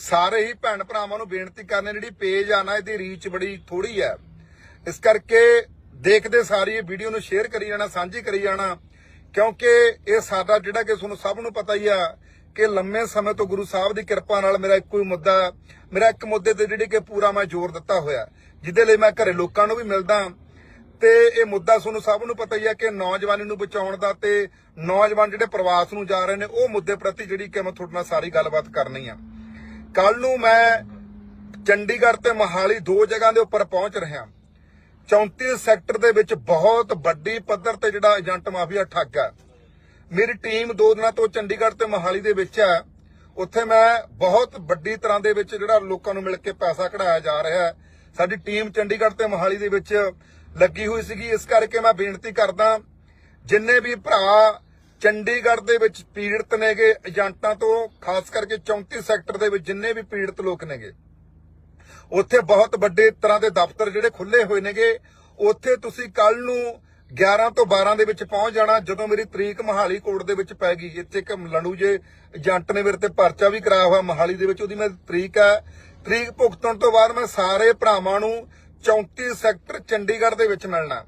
ਸਾਰੇ ਹੀ ਭੈਣ ਭਰਾਵਾਂ ਨੂੰ ਬੇਨਤੀ ਕਰਨੇ ਜਿਹੜੀ ਪੇਜ ਆ ਨਾ, ਇਹਦੀ ਰੀਚ ਬੜੀ ਥੋੜੀ ਹੈ। ਇਸ ਕਰਕੇ ਦੇਖਦੇ ਸਾਰੀ ਇਹ ਵੀਡੀਓ ਨੂੰ ਸ਼ੇਅਰ ਕਰੀ ਜਾਣਾ, ਸਾਂਝੀ ਕਰੀ ਜਾਣਾ, ਕਿਉਂਕਿ ਇਹ ਸਾਡਾ ਜਿਹੜਾ ਕਿ ਤੁਹਾਨੂੰ ਸਭ ਨੂੰ ਪਤਾ ਹੀ ਆ ਕਿ ਲੰਮੇ ਸਮੇਂ ਤੋਂ ਗੁਰੂ ਸਾਹਿਬ ਦੀ ਕਿਰਪਾ ਨਾਲ ਮੇਰਾ ਇੱਕੋ ਹੀ ਮੁੱਦਾ, ਮੇਰਾ ਇੱਕ ਮੁੱਦੇ ਤੇ ਜਿਹੜੀ ਕਿ ਪੂਰਾ ਮੈਂ ਜ਼ੋਰ ਦਿੱਤਾ ਹੋਇਆ, ਜਿਹਦੇ ਲਈ ਮੈਂ ਘਰੇ ਲੋਕਾਂ ਨੂੰ ਵੀ ਮਿਲਦਾ। ਤੇ ਇਹ ਮੁੱਦਾ ਤੁਹਾਨੂੰ ਸਭ ਨੂੰ ਪਤਾ ਹੀ ਹੈ ਕਿ ਨੌਜਵਾਨੀ ਨੂੰ ਬਚਾਉਣ ਦਾ ਤੇ ਨੌਜਵਾਨ ਜਿਹੜੇ ਪ੍ਰਵਾਸ ਨੂੰ ਜਾ ਰਹੇ ਨੇ, ਉਹ ਮੁੱਦੇ ਪ੍ਰਤੀ ਜਿਹੜੀ ਕਿ ਮੈਂ ਤੁਹਾਡੇ ਨਾਲ ਸਾਰੀ ਗੱਲਬਾਤ ਕਰਨੀ ਆ। ਕੱਲ ਨੂੰ ਮੈਂ ਚੰਡੀਗੜ੍ਹ ਤੇ ਮੋਹਾਲੀ ਦੋ ਜਗ੍ਹਾ ਦੇ ਉੱਪਰ ਪਹੁੰਚ ਰਿਹਾ। 34 ਸੈਕਟਰ ਦੇ ਵਿੱਚ ਬਹੁਤ ਵੱਡੀ ਪੱਧਰ ਤੇ ਜਿਹੜਾ ਏਜੰਟ ਮਾਫੀਆ ਠੱਗ ਹੈ। ਮੇਰੀ ਟੀਮ ਦੋ ਦਿਨਾਂ ਤੋਂ ਚੰਡੀਗੜ੍ਹ ਤੇ ਮੋਹਾਲੀ ਦੇ ਵਿੱਚ ਹੈ। ਉੱਥੇ ਮੈਂ ਬਹੁਤ ਵੱਡੀ ਤਰ੍ਹਾਂ ਦੇ ਵਿੱਚ ਜਿਹੜਾ ਲੋਕਾਂ ਨੂੰ ਮਿਲ ਕੇ ਪੈਸਾ ਕਢਾਇਆ ਜਾ ਰਿਹਾ ਹੈ। ਸਾਡੀ ਟੀਮ ਚੰਡੀਗੜ੍ਹ ਤੇ ਮੋਹਾਲੀ ਦੇ ਵਿੱਚ ਲੱਗੀ ਹੋਈ ਸੀਗੀ। ਇਸ ਕਰਕੇ ਮੈਂ ਬੇਨਤੀ ਕਰਦਾ, ਜਿੰਨੇ ਵੀ ਭਰਾ ਚੰਡੀਗੜ੍ਹ ਦੇ ਵਿੱਚ ਪੀੜਤ ਨੇਗੇ ਏਜੰਟਾਂ ਤੋਂ, ਖਾਸ ਕਰਕੇ 34 ਸੈਕਟਰ ਦੇ ਵਿੱਚ ਜਿੰਨੇ ਵੀ ਪੀੜਤ ਲੋਕ ਨੇਗੇ। ਉੱਥੇ ਬਹੁਤ ਵੱਡੇ ਤਰ੍ਹਾਂ ਦੇ ਦਫ਼ਤਰ ਜਿਹੜੇ ਖੁੱਲੇ ਹੋਏ ਨੇਗੇ। ਉੱਥੇ ਤੁਸੀਂ ਕੱਲ ਨੂੰ 11 ਤੋਂ 12 ਦੇ ਵਿੱਚ ਪਹੁੰਚ ਜਾਣਾ, ਜਦੋਂ ਮੇਰੀ ਤਰੀਕ ਮਹਾਲੀ ਕੋਰਟ ਦੇ ਵਿੱਚ ਪੈ ਗਈ। ਇੱਥੇ ਇੱਕ ਲੰਡੂ ਜੇ ਏਜੰਟ ਨੇ ਮੇਰੇ ਤੇ ਪਰਚਾ ਵੀ ਕਰਾਇਆ ਹੋਇਆ ਮਹਾਲੀ ਦੇ ਵਿੱਚ, ਉਹਦੀ ਮੈਂ ਤਰੀਕ ਹੈ। ਤਰੀਕ ਭੁਗਤਣ ਤੋਂ ਬਾਅਦ ਮੈਂ ਸਾਰੇ ਭਰਾਵਾਂ ਨੂੰ 34 ਸੈਕਟਰ ਚੰਡੀਗੜ੍ਹ ਦੇ ਵਿੱਚ ਮਿਲਣਾ।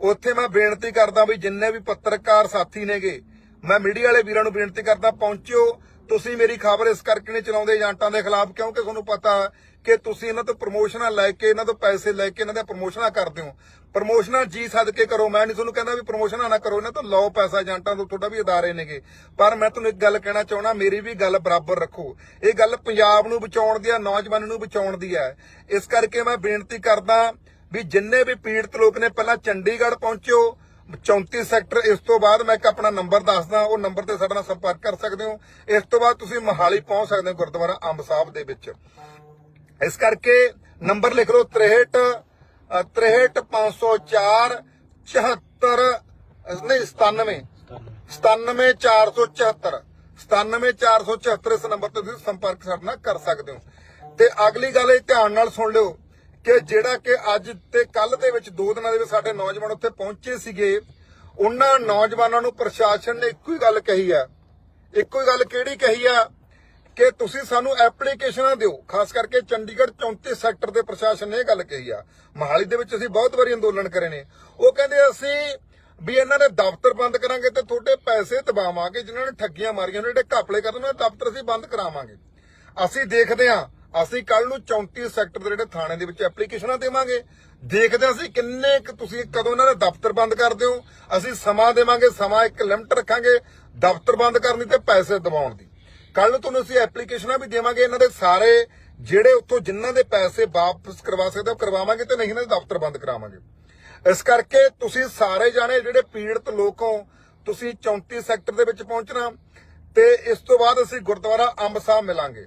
ਉੱਥੇ ਮੈਂ ਬੇਨਤੀ ਕਰਦਾ ਵੀ ਜਿੰਨੇ ਵੀ ਪੱਤਰਕਾਰ ਸਾਥੀ ਨੇਗੇ ਮੈਂ ਮੀਡੀਆ ਵਾਲੇ ਵੀਰਾਂ ਨੂੰ ਬੇਨਤੀ ਕਰਦਾ, ਪਹੁੰਚਿਓ। ਤੁਸੀਂ ਮੇਰੀ ਖਬਰ ਇਸ ਕਰਕੇ ਨਹੀਂ ਚਲਾਉਂਦੇ, ਏਜੰਟਾਂ ਦੇ ਖਿਲਾਫ, ਕਿਉਂਕਿ ਤੁਹਾਨੂੰ ਪਤਾ ਕਿ ਤੁਸੀਂ ਇਹਨਾਂ ਤੋਂ ਪ੍ਰਮੋਸ਼ਨਾਂ ਲੈ ਕੇ, ਇਹਨਾਂ ਤੋਂ ਪੈਸੇ ਲੈ ਕੇ, ਇਹਨਾਂ ਦੀਆਂ ਪ੍ਰਮੋਸ਼ਨਾਂ ਕਰਦੇ ਹੋ। ਪ੍ਰਮੋਸ਼ਨਾਂ ਜੀ ਸਦਕੇ ਕਰੋ। ਮੈਂ ਨਹੀਂ ਤੁਹਾਨੂੰ ਕਹਿੰਦਾ ਵੀ ਪ੍ਰਮੋਸ਼ਨਾਂ ਨਾ ਕਰੋ। ਇਹਨਾਂ ਤੋਂ ਲਓ ਪੈਸਾ, ਏਜੰਟਾਂ ਤੋਂ ਤੁਹਾਡਾ ਵੀ ਅਦਾਰੇ ਨੇਗੇ। ਪਰ ਮੈਂ ਤੁਹਾਨੂੰ ਇੱਕ ਗੱਲ ਕਹਿਣਾ ਚਾਹਣਾ ਮੇਰੀ ਵੀ ਗੱਲ ਬਰਾਬਰ ਰੱਖੋ। ਇਹ ਗੱਲ ਪੰਜਾਬ ਨੂੰ ਬਚਾਉਣ ਦੀ ਆ ਨੌਜਵਾਨਾਂ ਨੂੰ ਬਚਾਉਣ ਦੀ ਹੈ। ਇਸ ਕਰਕੇ ਮੈਂ ਬੇਨਤੀ ਕਰਦਾ ਵੀ ਜਿੰਨੇ ਵੀ ਪੀੜਤ ਲੋਕ ਨੇ, ਪਹਿਲਾਂ ਚੰਡੀਗੜ੍ਹ ਪਹੁੰਚਿਓ। 34 ਸੈਕਟਰ ਇਸ ਤੋਂ ਬਾਅਦ ਮੈਂ ਇੱਕ ਆਪਣਾ ਨੰਬਰ ਦੱਸਦਾ ਉਹ ਨੰਬਰ ਤੇ ਸਾਡੇ ਨਾਲ ਸੰਪਰਕ ਕਰ ਸਕਦੇ ਹੋ। ਇਸ ਤੋਂ ਬਾਅਦ ਤੁਸੀਂ ਮੋਹਾਲੀ ਪਹੁੰਚ ਸਕਦੇ ਹੋ ਗੁਰਦੁਆਰਾ ਅੰਬ ਸਾਹਿਬ ਦੇ ਵਿੱਚ। ਇਸ ਕਰਕੇ ਨੰਬਰ ਲਿਖ ਲਓ 63 ਅ, 63504 74 ਅ, ਨਹੀਂ 97 97474 97474 ਇਸ ਨੰਬਰ ਤੇ ਤੁਸੀਂ ਸੰਪਰਕ ਸਾਡੇ ਨਾਲ ਕਰ ਸਕਦੇ ਹੋ। ਤੇ ਅਗਲੀ ਗੱਲ ਇਹ ਧਿਆਨ ਨਾਲ ਸੁਣ ਲਿਓ। ਕਿ ਜਿਹੜਾ ਕਿ ਅੱਜ ਤੇ ਕੱਲ ਦੇ ਵਿੱਚ ਦੋ ਦਿਨਾਂ ਦੇ ਵਿੱਚ ਸਾਡੇ ਨੌਜਵਾਨ ਉੱਥੇ ਪਹੁੰਚੇ ਸੀਗੇ, ਉਹਨਾਂ ਨੌਜਵਾਨਾਂ ਨੂੰ ਪ੍ਰਸ਼ਾਸਨ ਨੇ ਇੱਕੋ ਹੀ ਗੱਲ ਕਹੀ ਆ। ਇੱਕੋ ਹੀ ਗੱਲ ਕਿਹੜੀ ਕਹੀ ਆ? ਕਿ ਤੁਸੀਂ ਸਾਨੂੰ ਐਪਲੀਕੇਸ਼ਨਾਂ ਦਿਓ, ਖਾਸ ਕਰਕੇ ਚੰਡੀਗੜ੍ਹ 34 ਸੈਕਟਰ ਦੇ ਪ੍ਰਸ਼ਾਸਨ ਨੇ ਇਹ ਗੱਲ ਕਹੀ ਆ। ਮਹਾਲੀ ਦੇ ਵਿੱਚ ਅਸੀਂ ਬਹੁਤ ਵਾਰੀ ਅੰਦੋਲਨ ਕਰੇ ਨੇ। ਉਹ ਕਹਿੰਦੇ ਅਸੀਂ ਵੀ ਇਹਨਾਂ ਦੇ ਦਫ਼ਤਰ ਬੰਦ ਕਰਾਂਗੇ ਤੇ ਤੁਹਾਡੇ ਪੈਸੇ ਦਬਾਵਾਂਗੇ, ਜਿਨ੍ਹਾਂ ਨੇ ਠੱਗੀਆਂ ਮਾਰੀਆਂ ਨੇ ਜਿਹੜੇ ਘਪਲੇ ਕਰਦੇ ਨੇ ਦਫ਼ਤਰ ਅਸੀਂ ਬੰਦ ਕਰਾਵਾਂਗੇ। ਅਸੀਂ ਦੇਖਦੇ ਹਾਂ ਅਸੀਂ ਕੱਲ ਨੂੰ 34 ਸੈਕਟਰ ਦੇ ਜਿਹੜੇ ਥਾਣੇ ਦੇ ਵਿੱਚ ਐਪਲੀਕੇਸ਼ਨਾਂ ਦੇਵਾਂਗੇ। ਦੇਖਦੇ ਹਾਂ ਅਸੀਂ ਕਿੰਨੇ ਕੁ ਤੁਸੀਂ ਕਦੋਂ ਇਹਨਾਂ ਦੇ ਦਫ਼ਤਰ ਬੰਦ ਕਰਦੇ ਹੋ ਅਸੀਂ ਸਮਾਂ ਦੇਵਾਂਗੇ, ਸਮਾਂ ਇੱਕ ਲਿਮਟ ਰੱਖਾਂਗੇ ਦਫ਼ਤਰ ਬੰਦ ਕਰਨ ਦੀ ਤੇ ਪੈਸੇ ਦਬਾਉਣ ਦੀ। ਕੱਲ ਤੁਹਾਨੂੰ ਅਸੀਂ ਐਪਲੀਕੇਸ਼ਨਾਂ ਵੀ ਦੇਵਾਂਗੇ ਇਹਨਾਂ ਦੇ ਸਾਰੇ ਜਿਹੜੇ ਉੱਥੋਂ ਜਿਨ੍ਹਾਂ ਦੇ ਪੈਸੇ ਵਾਪਸ ਕਰਵਾ ਸਕਦੇ ਹੋ, ਕਰਵਾਵਾਂਗੇ ਤੇ ਨਹੀਂ ਇਹਨਾਂ ਦੇ ਦਫ਼ਤਰ ਬੰਦ ਕਰਾਵਾਂਗੇ। ਇਸ ਕਰਕੇ ਤੁਸੀਂ ਸਾਰੇ ਜਾਣੇ ਜਿਹੜੇ ਪੀੜਤ ਲੋਕ ਹੋ, ਤੁਸੀਂ 34 ਸੈਕਟਰ ਦੇ ਵਿੱਚ ਪਹੁੰਚਣਾ ਤੇ ਇਸ ਤੋਂ ਬਾਅਦ ਅਸੀਂ ਗੁਰਦੁਆਰਾ ਅੰਬ ਸਾਹਿਬ ਮਿਲਾਂਗੇ।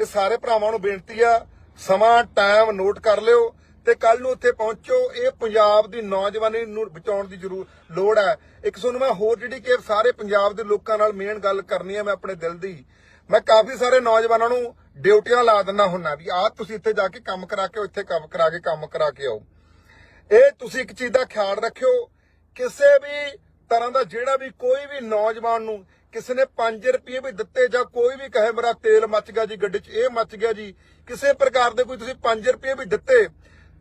ਇਹ ਸਾਰੇ ਭਰਾਵਾਂ ਨੂੰ ਬੇਨਤੀ ਆ ਸਮਾਂ ਟਾਈਮ ਨੋਟ ਕਰ ਲਿਓ ਤੇ ਕੱਲ ਨੂੰ ਉੱਥੇ ਪਹੁੰਚੋ। ਇਹ ਪੰਜਾਬ ਦੀ ਨੌਜਵਾਨੀ ਨੂੰ ਬਚਾਉਣ ਦੀ ਜ਼ਰੂਰ ਲੋੜ ਹੈ। ਇੱਕ ਤੁਹਾਨੂੰ ਮੈਂ ਹੋਰ ਜਿਹੜੀ ਕਿ ਸਾਰੇ ਪੰਜਾਬ ਦੇ ਲੋਕਾਂ ਨਾਲ ਮੇਨ ਗੱਲ ਕਰਨੀ ਹੈ ਮੈਂ ਆਪਣੇ ਦਿਲ ਦੀ। ਮੈਂ ਕਾਫੀ ਸਾਰੇ ਨੌਜਵਾਨਾਂ ਨੂੰ ਡਿਊਟੀਆਂ ਲਾ ਦਿੰਦਾ ਹੁੰਨਾ ਵੀ ਆਹ ਤੁਸੀਂ ਇੱਥੇ ਜਾ ਕੇ ਕੰਮ ਕਰਾ ਕੇ ਆਓ, ਇੱਥੇ ਕੰਮ ਕਰਾ ਕੇ ਕੰਮ ਕਰਾ ਕੇ ਆਓ। ਇਹ ਤੁਸੀਂ ਇੱਕ ਚੀਜ਼ ਦਾ ਖਿਆਲ ਰੱਖਿਓ ਕਿਸੇ ਵੀ ਤਰ੍ਹਾਂ ਦਾ ਜਿਹੜਾ ਵੀ ਕੋਈ ਵੀ ਨੌਜਵਾਨ ਨੂੰ ਕਿਸੇ ਨੇ 5 ਰੁਪਏ ਵੀ ਦਿੱਤੇ ਜਾਂ ਕੋਈ ਵੀ ਕਹੇ ਮੇਰਾ ਤੇਲ ਮੱਚ ਗਿਆ ਜੀ, ਗੱਡੀ 'ਚ ਇਹ ਮੱਚ ਗਿਆ ਜੀ, ਕਿਸੇ ਪ੍ਰਕਾਰ ਦੇ ਕੋਈ ਤੁਸੀਂ 5 ਰੁਪਏ ਵੀ ਦਿੱਤੇ,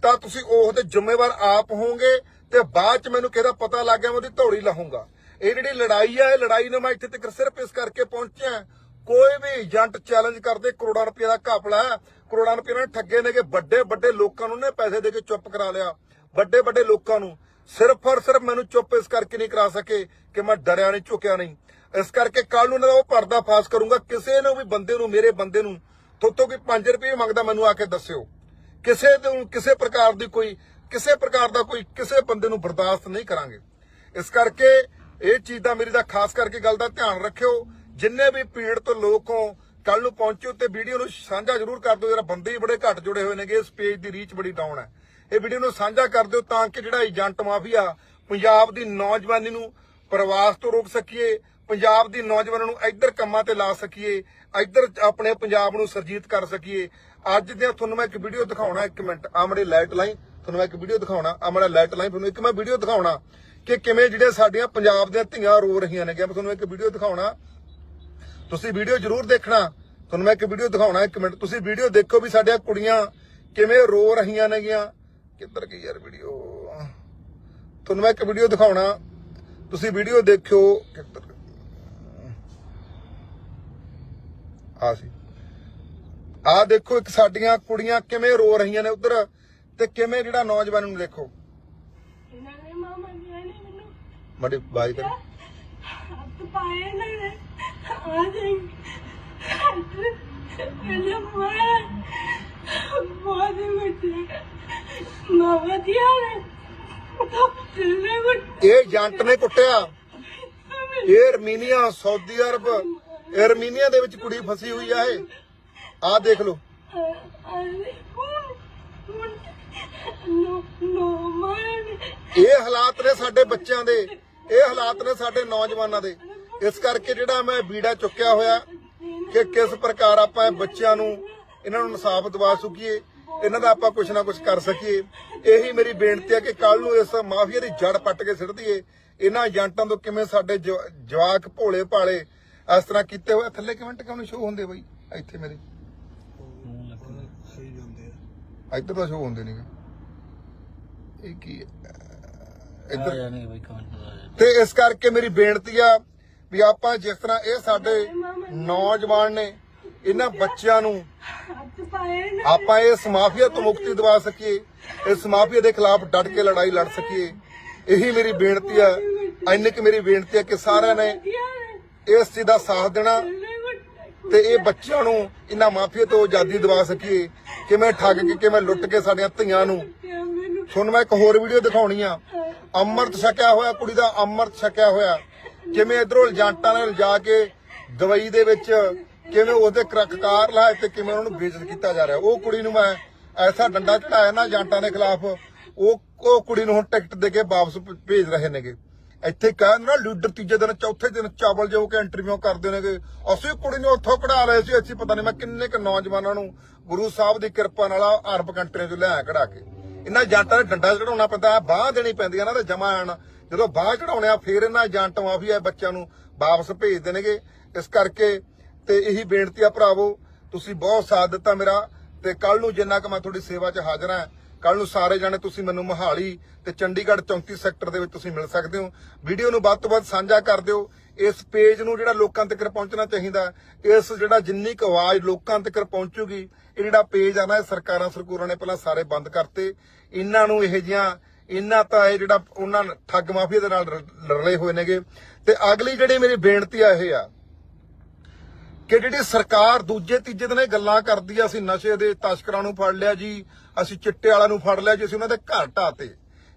ਤਾਂ ਤੁਸੀਂ ਉਸ ਦੇ ਜ਼ਿੰਮੇਵਾਰ ਆਪ ਹੋਵੋਗੇ ਤੇ ਬਾਅਦ 'ਚ ਮੈਨੂੰ ਕਿਹਦਾ ਪਤਾ ਲੱਗ ਗਿਆ ਮੈਂ ਉਹਦੀ ਧੌੜੀ ਲਾਹੂੰਗਾ। ਇਹ ਜਿਹੜੀ ਲੜਾਈ ਆ, ਇਹ ਲੜਾਈ ਨੂੰ ਮੈਂ ਇੱਥੇ ਤੱਕ ਸਿਰਫ ਇਸ ਕਰਕੇ ਪਹੁੰਚਿਆ, ਕੋਈ ਵੀ ਏਜੰਟ ਚੈਲੰਜ ਕਰਦੇ, ਕਰੋੜਾਂ ਰੁਪਏ ਦਾ ਘਪਲਾ ਕਰੋੜਾਂ ਰੁਪਏ ਨਾਲ ਠੱਗੇ ਨੇਗੇ ਵੱਡੇ ਵੱਡੇ ਲੋਕਾਂ ਨੂੰ ਨੇ ਪੈਸੇ ਦੇ ਕੇ ਚੁੱਪ ਕਰਾ ਲਿਆ, ਵੱਡੇ ਵੱਡੇ ਲੋਕਾਂ ਨੂੰ। ਸਿਰਫ ਔਰ ਸਿਰਫ ਮੈਨੂੰ ਚੁੱਪ ਇਸ ਕਰਕੇ ਨਹੀਂ ਕਰਾ ਸਕੇ ਕਿ ਮੈਂ ਡਰਿਆ ਨਹੀਂ, ਝੁਕਿਆ ਨਹੀਂ। ਇਸ ਕਰਕੇ ਕੱਲ ਨੂੰ ਇਹਨਾਂ ਦਾ ਉਹ ਪਰਦਾ ਫਾਸ ਕਰੂੰਗਾ। ਕਿਸੇ ਨੂੰ ਵੀ ਬੰਦੇ ਨੂੰ, ਮੇਰੇ ਬੰਦੇ ਨੂੰ, ਥੋਤੋਂ ਕੋਈ 5 ਰੁਪਏ ਮੰਗਦਾ ਮੈਨੂੰ ਆ ਕੇ ਦੱਸਿਓ। ਕਿਸੇ ਨੂੰ, ਕਿਸੇ ਪ੍ਰਕਾਰ ਦੀ ਕੋਈ, ਕਿਸੇ ਪ੍ਰਕਾਰ ਦਾ ਕੋਈ, ਕਿਸੇ ਬੰਦੇ ਨੂੰ ਬਰਦਾਸ਼ਤ ਨਹੀਂ ਕਰਾਂਗੇ। ਇਸ ਕਰਕੇ ਇਹ ਚੀਜ਼ ਦਾ ਮੇਰੀ ਦਾ ਖਾਸ ਕਰਕੇ ਗੱਲ ਦਾ ਧਿਆਨ ਰੱਖਿਓ। ਜਿੰਨੇ ਵੀ ਪੀੜਤ ਲੋਕ ਹੋ ਕੱਲ ਨੂੰ ਪਹੁੰਚੋ ਤੇ ਵੀਡੀਓ ਨੂੰ ਸਾਂਝਾ ਜ਼ਰੂਰ ਕਰ ਦਿਓ। ਜਰਾ ਬੰਦੇ ਹੀ ਬੜੇ ਘੱਟ ਜੁੜੇ ਹੋਏ ਨੇਗੇ, ਇਸ ਪੇਜ ਦੀ ਰੀਚ ਬੜੀ ਡਾਊਨ ਹੈ। ਇਹ ਵੀਡੀਓ ਨੂੰ ਸਾਂਝਾ ਕਰ ਦਿਓ ਤਾਂ ਕਿ ਜਿਹੜਾ ਏਜੰਟ ਮਾਫੀਆ ਪੰਜਾਬ ਦੀ ਨੌਜਵਾਨੀ ਨੂੰ ਪ੍ਰਵਾਸ ਤੋਂ ਰੋਕ ਸਕੀਏ ਪੰਜਾਬ ਦੀ ਨੌਜਵਾਨਾਂ ਨੂੰ ਇੱਧਰ ਕੰਮਾਂ ਤੇ ਲਾ ਸਕੀਏ, ਇੱਧਰ ਆਪਣੇ ਪੰਜਾਬ ਨੂੰ ਸਰਜੀਤ ਕਰ ਸਕੀਏ। ਅੱਜ ਦੇ ਤੁਹਾਨੂੰ ਮੈਂ ਇੱਕ ਵੀਡੀਓ ਦਿਖਾਉਣਾ, ਇੱਕ ਮਿੰਟ ਆ ਮੜੇ ਲਾਈਟ ਲਾਈਨ ਤੁਹਾਨੂੰ ਮੈਂ ਇੱਕ ਵੀਡੀਓ ਦਿਖਾਉਣਾ ਆ ਮੜਾ ਲਾਈਟ ਲਾਈਨ ਤੁਹਾਨੂੰ ਇੱਕ ਮੈਂ ਵੀਡੀਓ ਦਿਖਾਉਣਾ ਕਿ ਕਿਵੇਂ ਜਿਹੜੇ ਸਾਡੀਆਂ ਪੰਜਾਬ ਦੀਆਂ ਧੀਆਂ ਰੋ ਰਹੀਆਂ ਨੇ ਕਿ ਮੈਂ ਤੁਹਾਨੂੰ ਇੱਕ ਵੀਡੀਓ ਦਿਖਾਉਣਾ। ਤੁਸੀਂ ਵੀਡੀਓ ਜ਼ਰੂਰ ਦੇਖਣਾ। ਤੁਹਾਨੂੰ ਮੈਂ ਇੱਕ ਵੀਡੀਓ ਦਿਖਾਉਣਾ, ਇੱਕ ਮਿੰਟ। ਤੁਸੀਂ ਵੀਡੀਓ ਦੇਖੋ ਵੀ ਸਾਡੀਆਂ ਕੁੜੀਆਂ ਕਿਵੇਂ ਰੋ ਰਹੀਆਂ ਨੇਗੀਆਂ। ਕਿੱਧਰ ਗਈ ਯਾਰ ਵੀਡੀਓ ਤੁਹਾਨੂੰ ਮੈਂ ਇੱਕ ਵੀਡੀਓ ਦਿਖਾਉਣਾ। ਤੁਸੀਂ ਵੀਡੀਓ ਦੇਖਿਓ। ਕਿੱਧਰ ਆ ਸੀ। ਆ ਦੇਖੋ ਇੱਕ ਸਾਡੀਆਂ ਕੁੜੀਆਂ ਕਿਵੇਂ ਰੋ ਰਹੀਆਂ ਨੇ ਉਧਰ ਤੇ ਕਿਵੇਂ ਜਿਹੜਾ ਨੌਜਵਾਨ ਨੂੰ ਦੇਖੋ। ਇਹਨਾਂ ਨੇ ਮਾਮਾ ਜੀ ਨੇ ਮੈਨੂੰ। ਮੜੀ ਬਾਈ ਕਰ। ਹੱਥ ਪਾਏ ਇਹਨਾਂ ਨੇ। ਆ ਜਾਈ ਇਹਨਾਂ ਮਾਰਾ ਬਹੁਤ ਮਿੱਠੇ ਮਾਮਾ ਜੀ ਆ ਰਹੇ ਤੇਰੇ ਕੋਲ ਇਹ ਜੰਟ ਨੇ ਕੁੱਟਿਆ। ਇਹ ਅਰਮੀਨੀਆ ਸਾਊਦੀ ਅਰਬ। ਅਰਮੀਨੀਆ ਦੇ ਵਿੱਚ ਕੁੜੀ ਫਸੀ ਹੋਈ ਆ ਇਹ। ਆ ਦੇਖ ਲਓ। ਇਹ ਹਾਲਾਤ ਨੇ ਸਾਡੇ ਬੱਚਿਆਂ ਦੇ। ਇਹ ਹਾਲਾਤ ਨੇ ਸਾਡੇ ਨੌਜਵਾਨਾਂ ਦੇ। ਇਸ ਕਰਕੇ ਜਿਹੜਾ ਮੈਂ ਬੀੜਾ ਚੁੱਕਿਆ ਹੋਇਆ ਕਿ ਕਿਸ ਪ੍ਰਕਾਰ ਆਪਾਂ ਬੱਚਿਆਂ ਨੂੰ ਇਹਨਾਂ ਨੂੰ ਇਨਸਾਫ ਦਿਵਾ ਸਕੀਏ, ਇਹਨਾਂ ਦਾ ਆਪਾਂ ਕੁਝ ਨਾ ਕੁਝ ਕਰ ਸਕੀਏ। ਇਹੀ ਮੇਰੀ ਬੇਨਤੀ ਹੈ ਕਿ ਕੱਲ ਨੂੰ ਇਸ ਮਾਫੀਆ ਦੀ ਜੜ ਪੱਟ ਕੇ ਸਿੱਟ ਦਈਏ। ਇਹਨਾਂ ਏਜੰਟਾਂ ਤੋਂ ਕਿਵੇਂ ਸਾਡੇ ਜਵਾਕ ਭੋਲੇ ਭਾਲੇ ਇਸ ਤਰ੍ਹਾਂ ਕੀਤੇ ਹੋਏ ਥੱਲੇ ਕਮੈਂਟ ਕਿਉਂ ਨਹੀਂ ਸ਼ੋ ਹੁੰਦੇ ਬਈ? ਇੱਥੇ ਮੇਰੇ। ਇੱਧਰ ਤਾਂ ਸ਼ੋ ਹੁੰਦੇ ਨਹੀਂਗੇ। ਇਹ ਕੀ? ਇੱਧਰ। ਤੇ ਇਸ ਕਰਕੇ ਮੇਰੀ ਬੇਨਤੀ ਆ ਵੀ ਆਪਾਂ ਜਿਸ ਤਰ੍ਹਾਂ ਇਹ ਸਾਡੇ ਨੌਜਵਾਨ ਨੇ ਇਹਨਾਂ ਬੱਚਿਆਂ ਨੂੰ ਆਪਾਂ ਇਸ ਮਾਫੀਆ ਤੋਂ ਮੁਕਤੀ ਦਿਵਾ ਸਕੀਏ ਇਸ ਮਾਫੀਆ ਦੇ ਖਿਲਾਫ ਡਟ ਕੇ ਲੜਾਈ ਲੜ ਸਕੀਏ। ਇਹੀ ਮੇਰੀ ਬੇਨਤੀ ਆ ਇੰਨੀ ਕਿ ਮੇਰੀ ਬੇਨਤੀ ਆ ਕਿ ਸਾਰਿਆਂ ਨੇ ਇਸ ਚੀਜ਼ ਦਾ ਸਾਥ ਦੇਣਾ ਤੇ ਇਹ ਬੱਚਿਆਂ ਨੂੰ ਇਹਨਾਂ ਮਾਫੀਆ ਤੋਂ ਆਜ਼ਾਦੀ ਦਿਵਾ ਸਕੀਏ। ਕਿਵੇਂ ਠੱਗ ਕੇ ਕਿਵੇਂ ਲੁੱਟ ਕੇ ਸਾਡੀਆਂ ਧੀਆਂ ਨੂੰ। ਤੁਹਾਨੂੰ ਮੈਂ ਇੱਕ ਹੋਰ ਵੀਡੀਓ ਦਿਖਾਉਣੀ ਆ। ਅੰਮ੍ਰਿਤ ਛਕਿਆ ਹੋਇਆ ਕੁੜੀ ਦਾ ਅੰਮ੍ਰਿਤ ਛਕਿਆ ਹੋਇਆ। ਕਿਵੇਂ ਇਧਰੋਂ ਏਜੰਟਾਂ ਨੇ ਲਿਜਾ ਕੇ ਦਵਾਈ ਦੇ ਵਿੱਚ ਕਿਵੇਂ ਉਹਦੇ ਕਰਕਕਾਰ ਲਾਏ ਤੇ ਕਿਵੇਂ ਉਹਨਾਂ ਨੂੰ ਬੇਇੱਜ਼ਤ ਕੀਤਾ ਜਾ ਰਿਹਾ। ਉਹ ਕੁੜੀ ਨੂੰ ਮੈਂ ਐਸਾ ਡੰਡਾ ਚੜਾਇਆ ਨਾ ਏਜੰਟਾਂ ਦੇ ਖਿਲਾਫ। ਉਹ ਉਹ ਕੁੜੀ ਨੂੰ ਹੁਣ ਟਿਕਟ ਦੇ ਕੇ ਵਾਪਸ ਭੇਜ ਰਹੇ ਨੇਗੇ। ਇੱਥੇ ਕਹਿੰਦੇ ਨਾ ਲੀਡਰ ਤੀਜੇ ਦਿਨ, ਚੌਥੇ ਦਿਨ ਚਾਵਲ ਜੋ ਕੇ ਇੰਟਰਵਿਊ ਕਰਦੇ ਨੇਗੇ। ਅਸੀਂ ਕੁੜੀ ਨੂੰ ਉੱਥੋਂ ਕਢਾ ਲਏ ਸੀ, ਅਸੀਂ ਪਤਾ ਨਹੀਂ ਮੈਂ ਕਿੰਨੇ ਕੁ ਨੌਜਵਾਨਾਂ ਨੂੰ ਗੁਰੂ ਸਾਹਿਬ ਦੀ ਕਿਰਪਾ ਨਾਲ ਅਰਬ ਕੰਟਰੀਆਂ ਚੋਂ ਲਿਆ ਕਢਾ ਕੇ। ਇਹਨਾਂ ਏਜੰਟਾਂ ਦੇ ਡੰਡਾ ਚੜਾਉਣਾ ਪੈਂਦਾ ਬਾਹ ਦੇਣੀ ਪੈਂਦੀ ਆ ਇਹਨਾਂ ਦੇ ਜਮਾ ਆਣ। ਜਦੋਂ ਬਾਹ ਚੜਾਉਣੇ ਆ, ਫੇਰ ਇਹਨਾਂ ਏਜੰਟ ਮਾਫੀਆ ਬੱਚਿਆਂ ਨੂੰ ਵਾਪਸ ਭੇਜ ਦੇਣਗੇ। ਇਸ ਕਰਕੇ ਤੇ ਇਹੀ ਬੇਨਤੀ ਆ ਭਰਾਵੋ, ਤੁਸੀਂ ਬਹੁਤ ਸਾਥ ਦਿੱਤਾ ਮੇਰਾ ਤੇ ਕੱਲ ਨੂੰ ਜਿੰਨਾ ਕਿ ਮੈਂ ਤੁਹਾਡੀ ਸੇਵਾ 'ਚ ਹਾਜ਼ਰ ਹਾਂ ਕੱਲ ਨੂੰ ਸਾਰੇ ਜਾਣੇ ਤੁਸੀਂ ਮੈਨੂੰ ਮੋਹਾਲੀ ਤੇ ਚੰਡੀਗੜ੍ਹ 34 ਸੈਕਟਰ ਦੇ ਵਿੱਚ ਤੁਸੀਂ ਮਿਲ ਸਕਦੇ ਹੋ। ਵੀਡੀਓ ਨੂੰ ਵੱਧ ਤੋਂ ਵੱਧ ਸਾਂਝਾ ਕਰ ਦਿਓ। ਇਸ ਪੇਜ ਨੂੰ ਜਿਹੜਾ ਲੋਕਾਂ ਤੱਕ ਪਹੁੰਚਣਾ ਚਾਹੀਦਾ, ਇਸ ਜਿਹੜਾ ਜਿੰਨੀ ਕੁ ਆਵਾਜ਼ ਲੋਕਾਂ ਤੱਕ ਪਹੁੰਚੂਗੀ, ਇਹ ਜਿਹੜਾ ਪੇਜ ਆ ਨਾ, ਇਹ ਸਰਕਾਰਾਂ ਸਰਕੂਰਾਂ ਨੇ ਪਹਿਲਾਂ ਸਾਰੇ ਬੰਦ ਕਰਤੇ। ਇਹਨਾਂ ਨੂੰ ਇਹ ਜਿਹੀਆਂ, ਇਹਨਾਂ ਤਾਂ ਇਹ ਜਿਹੜਾ ਉਹਨਾਂ ਠੱਗ ਮਾਫੀਆ ਦੇ ਨਾਲ ਰ- ਰਲੇ ਹੋਏ ਨੇਗੇ। ਤੇ ਅਗਲੀ ਜਿਹੜੀ ਮੇਰੀ ਬੇਨਤੀ ਆ ਇਹ ਆ ਕਿ ਜਿਹੜੀ ਸਰਕਾਰ ਦੂਜੇ ਤੀਜੇ ਦਿਨ ਇਹ ਗੱਲਾਂ ਕਰਦੀ ਆ, ਅਸੀਂ ਨਸ਼ੇ ਦੇ ਤਸਕਰਾਂ ਨੂੰ ਫੜ ਲਿਆ ਜੀ, ਅਸੀਂ ਚਿੱਟੇ ਵਾਲਿਆਂ ਨੂੰ ਫੜ ਲਿਆ ਜੀ, ਅਸੀਂ ਉਹਨਾਂ ਦੇ ਘਰ ਢਾਤੇ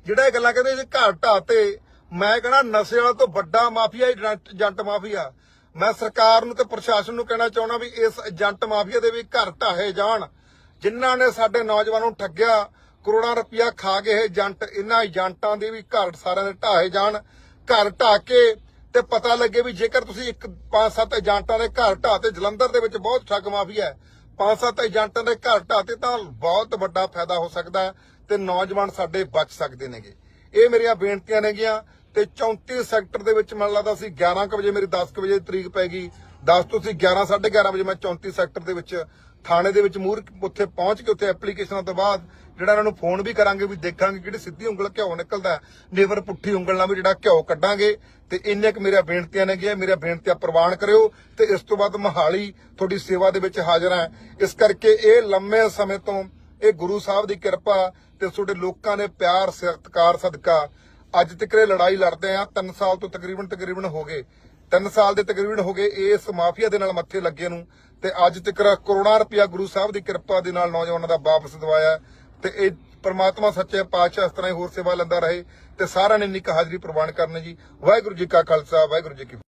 ਜਿਹੜਾ ਇਹ ਗੱਲਾਂ ਕਹਿੰਦੇ ਜੀ ਘਰ ਢਾਤੇ ਮੈਂ ਕਹਣਾ ਨਸ਼ੇ ਵਾਲਾ ਤੋਂ ਵੱਡਾ ਮਾਫੀਆ, ਏਜੰਟ ਮਾਫੀਆ। ਮੈਂ ਸਰਕਾਰ ਨੂੰ ਤੇ ਪ੍ਰਸ਼ਾਸਨ ਨੂੰ ਕਹਿਣਾ ਚਾਹੁੰਦਾ ਵੀ ਇਸ ਏਜੰਟ ਮਾਫੀਆ ਦੇ ਵੀ ਘਰ ਢਾਹੇ ਜਾਣ। ਜਿਨ੍ਹਾਂ ਨੇ ਸਾਡੇ ਨੌਜਵਾਨਾਂ ਨੂੰ ਠੱਗਿਆ, ਕਰੋੜਾਂ ਰੁਪਇਆ ਖਾ ਗਏ ਏਜੰਟ, ਇਹਨਾਂ ਏਜੰਟਾਂ ਦੇ ਵੀ ਘਰ ਸਾਰਿਆਂ ਦੇ ਢਾਹੇ ਜਾਣ। ਘਰ ਢਾ ਕੇ ਤੇ ਪਤਾ ਲੱਗੇ ਵੀ ਜੇਕਰ ਤੁਸੀਂ ਇੱਕ ਪੰਜ ਸੱਤ ਏਜੰਟਾਂ ਦੇ ਘਰ ਢਾਹ ਤੇ ਜਲੰਧਰ ਦੇ ਵਿੱਚ ਬਹੁਤ ਠੱਗ ਮਾਫੀਆ ਹੈ, ਪੰਜ ਸੱਤ ਏਜੰਟਾਂ ਦੇ ਘਰ ਢਾਹ ਤੇ ਤਾਂ ਬਹੁਤ ਵੱਡਾ ਫਾਇਦਾ ਹੋ ਸਕਦਾ ਹੈ ਤੇ ਨੌਜਵਾਨ ਸਾਡੇ ਬਚ ਸਕਦੇ ਨੇਗੇ। ਇਹ ਮੇਰੀਆਂ ਬੇਨਤੀਆਂ ਨੇਗੀਆਂ ਤੇ 34 ਸੈਕਟਰ ਦੇ ਵਿੱਚ ਮੈਨੂੰ ਲੱਗਦਾ ਸੀ 11 ਕੁ ਵਜੇ ਮੇਰੀ 10 ਵਜੇ ਤਰੀਕ ਪੈ ਗਈ। 10 ਤੋਂ ਸੀ 11 11:30 ਵਜੇ ਮੈਂ 34 ਸੈਕਟਰ ਦੇ ਵਿੱਚ ਥਾਣੇ ਦੇ ਵਿੱਚ ਮੂਰ ਉੱਥੇ ਪਹੁੰਚ ਕੇ ਉੱਥੇ ਐਪਲੀਕੇਸ਼ਨਾਂ ਤੋਂ ਬਾਅਦ ਜਿਹੜਾ ਇਹਨਾਂ ਨੂੰ ਫੋਨ ਵੀ ਕਰਾਂਗੇ, ਵੀ ਦੇਖਾਂਗੇ ਕਿਹੜੀ ਸਿੱਧੀ ਉਂਗਲ ਘਿਓ ਨਿਕਲਦਾ ਨੇਵਰ ਪੁੱਠੀ ਉਂਗਲ ਨਾਲ ਵੀ ਜਿਹੜਾ ਘਿਓ ਕੱਢਾਂਗੇ। ਤੇ ਇੰਨੇ ਕੁ ਮੇਰੀਆਂ ਬੇਨਤੀਆਂ ਨੇ ਗਿਆ, ਮੇਰੀਆਂ ਬੇਨਤੀਆਂ ਪ੍ਰਵਾਨ ਕਰਿਓ। ਤੇ ਇਸ ਤੋਂ ਬਾਅਦ ਮਹਾਲੀ ਤੁਹਾਡੀ ਸੇਵਾ ਦੇ ਵਿੱਚ ਹਾਜ਼ਰ ਹਾਂ। ਇਸ ਕਰਕੇ ਇਹ ਲੰਮੇ ਸਮੇਂ ਤੋਂ ਇਹ ਗੁਰੂ ਸਾਹਿਬ ਦੀ ਕਿਰਪਾ ਤੇ ਤੁਹਾਡੇ ਲੋਕਾਂ ਦੇ ਪਿਆਰ, ਸਤਿਕਾਰ, ਸਦਕਾ। ਅੱਜ ਤੱਕ ਇਹ ਲੜਾਈ ਲੜਦੇ ਆ 3 ਸਾਲ ਤੋਂ ਤਕਰੀਬਨ ਤਕਰੀਬਨ ਹੋ ਗਏ। 3 ਸਾਲ ਦੇ ਤਕਰੀਬਨ ਹੋ ਗਏ ਇਸ ਮਾਫੀਆ ਦੇ ਨਾਲ ਮੱਥੇ ਲੱਗੇ ਨੂੰ। ਤੇ ਅੱਜ ਤੱਕ ਕਰੋੜਾਂ ਰੁਪਇਆ ਗੁਰੂ ਸਾਹਿਬ ਦੀ ਕਿਰਪਾ ਦੇ ਨਾਲ ਨੌਜਵਾਨਾਂ ਦਾ ਵਾਪਸ ਦਵਾਇਆ। ਤੇ ਇਹ ਪ੍ਰਮਾਤਮਾ ਸੱਚੇ ਪਾਤਸ਼ਾਹ ਇਸ ਤਰ੍ਹਾਂ ਹੀ ਹੋਰ ਸੇਵਾ ਲੈਂਦਾ ਰਹੇ ਤੇ ਸਾਰਿਆਂ ਨੇ ਨਿੱਕ ਹਾਜ਼ਰੀ ਪ੍ਰਵਾਨ ਕਰਨ ਜੀ। ਵਾਹਿਗੁਰੂ ਜੀ ਕਾ ਖਾਲਸਾ, ਵਾਹਿਗੁਰੂ ਜੀ ਕੀ ਫਤਿਹ।